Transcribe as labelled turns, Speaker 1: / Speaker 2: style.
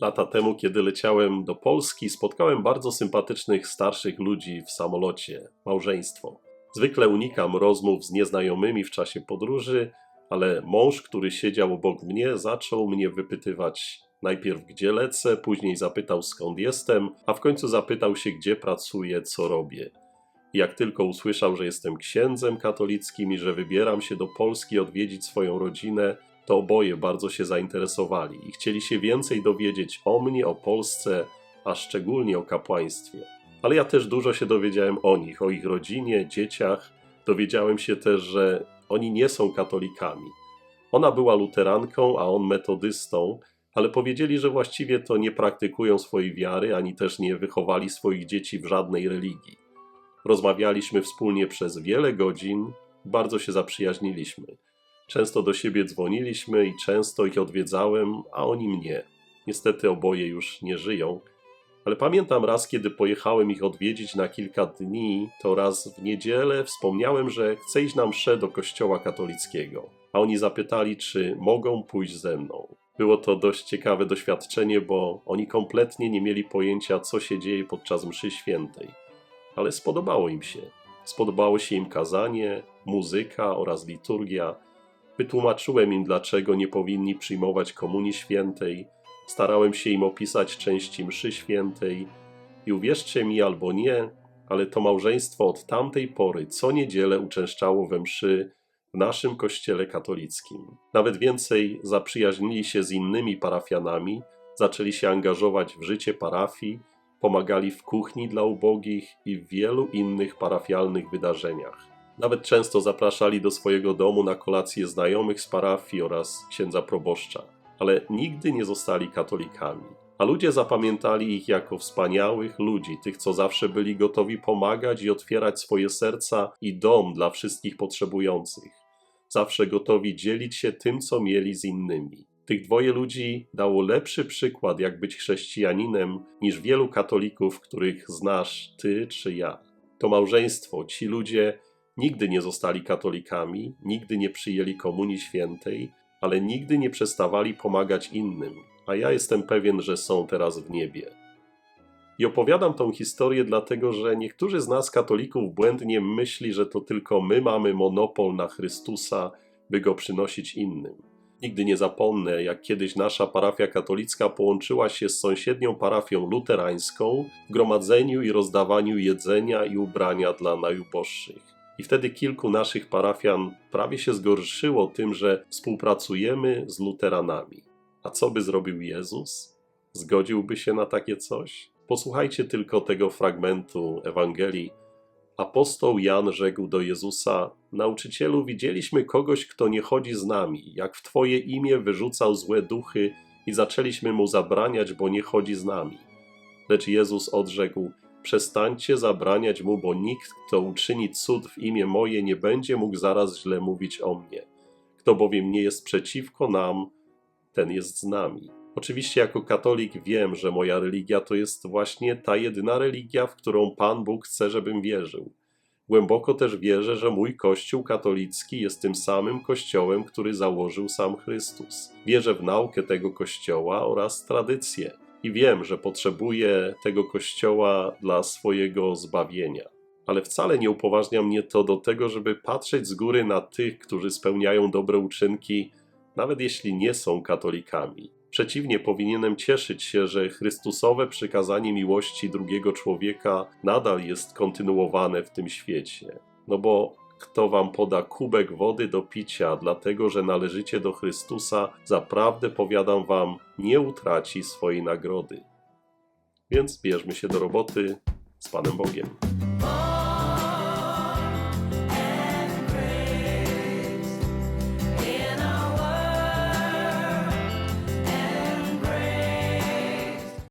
Speaker 1: Lata temu, kiedy leciałem do Polski, spotkałem bardzo sympatycznych starszych ludzi w samolocie, małżeństwo. Zwykle unikam rozmów z nieznajomymi w czasie podróży, ale mąż, który siedział obok mnie, zaczął mnie wypytywać najpierw gdzie lecę, później zapytał skąd jestem, a w końcu zapytał się gdzie pracuję, co robię. Jak tylko usłyszał, że jestem księdzem katolickim i że wybieram się do Polski odwiedzić swoją rodzinę, to oboje bardzo się zainteresowali i chcieli się więcej dowiedzieć o mnie, o Polsce, a szczególnie o kapłaństwie. Ale ja też dużo się dowiedziałem o nich, o ich rodzinie, dzieciach. Dowiedziałem się też, że oni nie są katolikami. Ona była luteranką, a on metodystą, ale powiedzieli, że właściwie to nie praktykują swojej wiary, ani też nie wychowali swoich dzieci w żadnej religii. Rozmawialiśmy wspólnie przez wiele godzin, bardzo się zaprzyjaźniliśmy. Często do siebie dzwoniliśmy i często ich odwiedzałem, a oni mnie. Niestety oboje już nie żyją, ale pamiętam raz, kiedy pojechałem ich odwiedzić na kilka dni, to raz w niedzielę wspomniałem, że chcę iść na mszę do kościoła katolickiego, a oni zapytali, czy mogą pójść ze mną. Było to dość ciekawe doświadczenie, bo oni kompletnie nie mieli pojęcia, co się dzieje podczas mszy świętej. Ale spodobało im się. Spodobało się im kazanie, muzyka oraz liturgia. Wytłumaczyłem im, dlaczego nie powinni przyjmować Komunii Świętej. Starałem się im opisać części mszy świętej. I uwierzcie mi albo nie, ale to małżeństwo od tamtej pory co niedzielę uczęszczało we mszy w naszym kościele katolickim. Nawet więcej zaprzyjaźnili się z innymi parafianami, zaczęli się angażować w życie parafii, pomagali w kuchni dla ubogich i w wielu innych parafialnych wydarzeniach. Nawet często zapraszali do swojego domu na kolację znajomych z parafii oraz księdza proboszcza, ale nigdy nie zostali katolikami. A ludzie zapamiętali ich jako wspaniałych ludzi, tych, co zawsze byli gotowi pomagać i otwierać swoje serca i dom dla wszystkich potrzebujących. Zawsze gotowi dzielić się tym, co mieli z innymi. Tych dwoje ludzi dało lepszy przykład, jak być chrześcijaninem, niż wielu katolików, których znasz ty czy ja. To małżeństwo, ci ludzie nigdy nie zostali katolikami, nigdy nie przyjęli Komunii Świętej, ale nigdy nie przestawali pomagać innym, a ja jestem pewien, że są teraz w niebie. I opowiadam tą historię dlatego, że niektórzy z nas, katolików, błędnie myśli, że to tylko my mamy monopol na Chrystusa, by go przynosić innym. Nigdy nie zapomnę, jak kiedyś nasza parafia katolicka połączyła się z sąsiednią parafią luterańską w gromadzeniu i rozdawaniu jedzenia i ubrania dla najuboższych. I wtedy kilku naszych parafian prawie się zgorszyło tym, że współpracujemy z luteranami. A co by zrobił Jezus? Zgodziłby się na takie coś? Posłuchajcie tylko tego fragmentu Ewangelii. Apostoł Jan rzekł do Jezusa: Nauczycielu, widzieliśmy kogoś, kto nie chodzi z nami, jak w Twoje imię wyrzucał złe duchy i zaczęliśmy mu zabraniać, bo nie chodzi z nami. Lecz Jezus odrzekł: Przestańcie zabraniać mu, bo nikt, kto uczyni cud w imię moje, nie będzie mógł zaraz źle mówić o mnie. Kto bowiem nie jest przeciwko nam, ten jest z nami. Oczywiście, jako katolik wiem, że moja religia to jest właśnie ta jedyna religia, w którą Pan Bóg chce, żebym wierzył. Głęboko też wierzę, że mój Kościół katolicki jest tym samym Kościołem, który założył sam Chrystus. Wierzę w naukę tego Kościoła oraz tradycję i wiem, że potrzebuję tego Kościoła dla swojego zbawienia. Ale wcale nie upoważnia mnie to do tego, żeby patrzeć z góry na tych, którzy spełniają dobre uczynki, nawet jeśli nie są katolikami. Przeciwnie, powinienem cieszyć się, że Chrystusowe przykazanie miłości drugiego człowieka nadal jest kontynuowane w tym świecie. No bo kto wam poda kubek wody do picia, dlatego że należycie do Chrystusa, zaprawdę powiadam wam, nie utraci swojej nagrody. Więc bierzmy się do roboty z Panem Bogiem.